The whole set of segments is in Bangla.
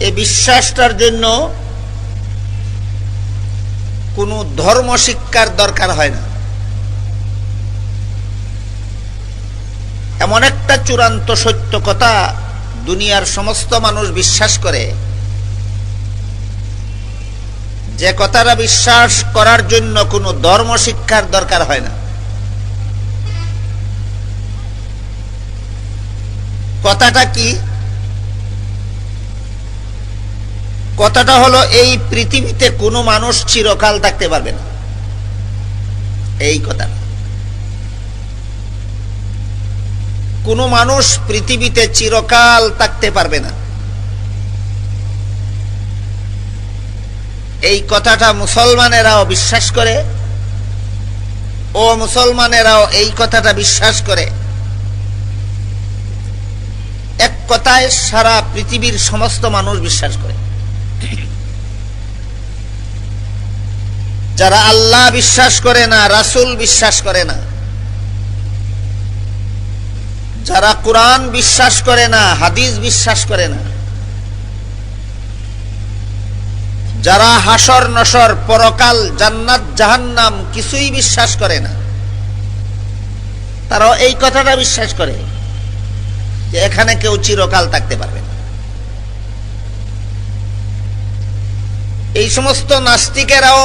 এই বিশ্বাসটার জন্য কোনো ধর্ম শিক্ষার দরকার হয় না। এমন একটা চূড়ান্ত সত্য কথা দুনিয়ার সমস্ত মানুষ বিশ্বাস করে। যে কথাটা বিশ্বাস করার জন্য কোনো ধর্ম শিক্ষার দরকার হয় না। কথাটা কি? কথাটা হলো, এই পৃথিবীতে কোনো মানুষ চিরকাল থাকতে পারবে না। এই কথা। কোনো মানুষ পৃথিবীতে চিরকাল থাকতে পারবে না। এই কথাটা মুসলমানেরাও বিশ্বাস করে। ও মুসলমানেরাও এই কথাটা বিশ্বাস করে। এক কথায় সারা পৃথিবীর সমস্ত মানুষ বিশ্বাস করে। যারা আল্লাহ বিশ্বাস করে না, রাসুল বিশ্বাস করে না, যারা কোরআন বিশ্বাস করে না, হাদিস বিশ্বাস করে না, যারা হাসর নসর, পরকাল, জান্নাত, জাহান্নাম কিছুই বিশ্বাস করে না, তারাও এই কথাটা বিশ্বাস করে যে এখানে কেউ চিরকাল থাকতে পারবে না। এই সমস্ত নাস্তিকেরাও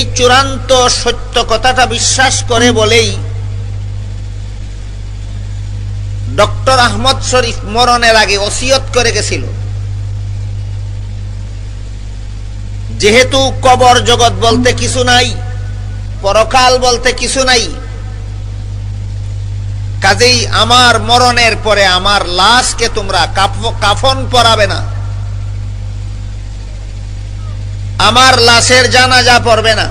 এই চূড়ান্ত সত্য কথাটা বিশ্বাস করে বলেই ডক্টর আহমদ শরীফ মরণের আগে ওসিয়ত করে গেছিল। যেহেতু কবর জগৎ বলতে কিছু নাই, পরকাল বলতে কিছু নাই, কাজেই আমার মরণের পরে আমার লাশকে তোমরা কাফন পরাবে না। আমার লাশের জানাজা পড়বে না।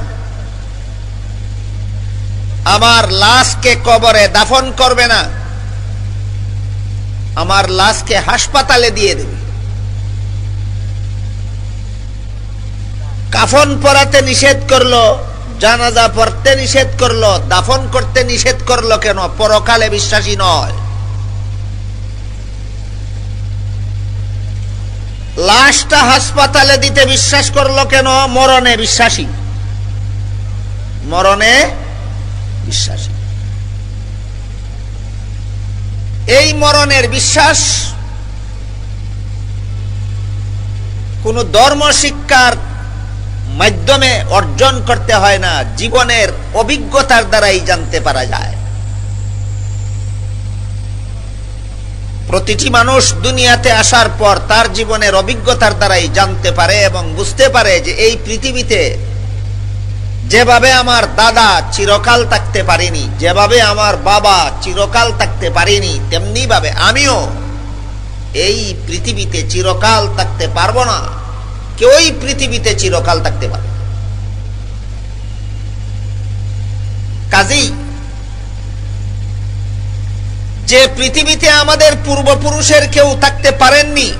আমার লাশকে কবরে দাফন করবে না। আমার লাশকে হাসপাতালে দিয়ে দেবে। কাফন পরাতে নিষেধ করল, জানাজা পড়তে নিষেধ করল, দাফন করতে নিষেধ করল কেন? পরকালে বিশ্বাসী নয়। লাশটা হাসপাতালে দিতে বিশ্বাস করল কেন? মরণে বিশ্বাসী। মরণে বিশ্বাসী। এই মরণের বিশ্বাস কোন ধর্ম শিক্ষার মাধ্যমে অর্জন করতে হয় না, জীবনের অভিজ্ঞতার দ্বারাই জানতে পারা যায়। প্রতিটি মানুষ দুনিয়াতে আসার পর তার জীবনের অভিজ্ঞতার দ্বারাই জানতে পারে এবং বুঝতে পারে যে এই পৃথিবীতে যেভাবে আমার দাদা চিরকাল থাকতে পারিনি, যেভাবে আমার বাবা চিরকাল থাকতে পারিনি তেমনি ভাবে আমিও এই পৃথিবীতে চিরকাল থাকতে পারব না। কেউই পৃথিবীতে চিরকাল থাকতে পারে কাজেই যে পৃথিবীতে আমাদের পূর্বপুরুষের কেউ থাকতে পারেননি,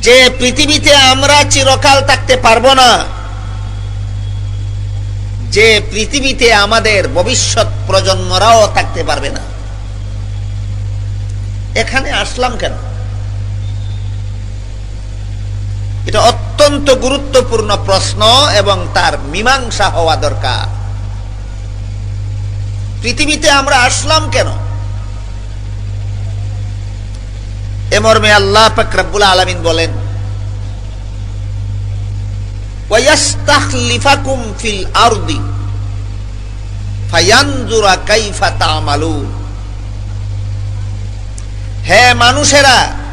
যে পৃথিবীতে আমরা চিরকাল থাকতে পারব না, যে পৃথিবীতে আমাদের ভবিষ্যৎ প্রজন্মরাও থাকতে পারবে না। এখানে আসলাম কেন? এটা অত্যন্ত গুরুত্বপূর্ণ প্রশ্ন এবং তার মীমাংসা হওয়া দরকার। পৃথিবীতে আমরা আসলাম কেন? এ মর্মে আল্লাহ ফকরাবুল আলমিন বলেন ওয়াস্তাখলিফাকুম কাইফা হে মানুষেরা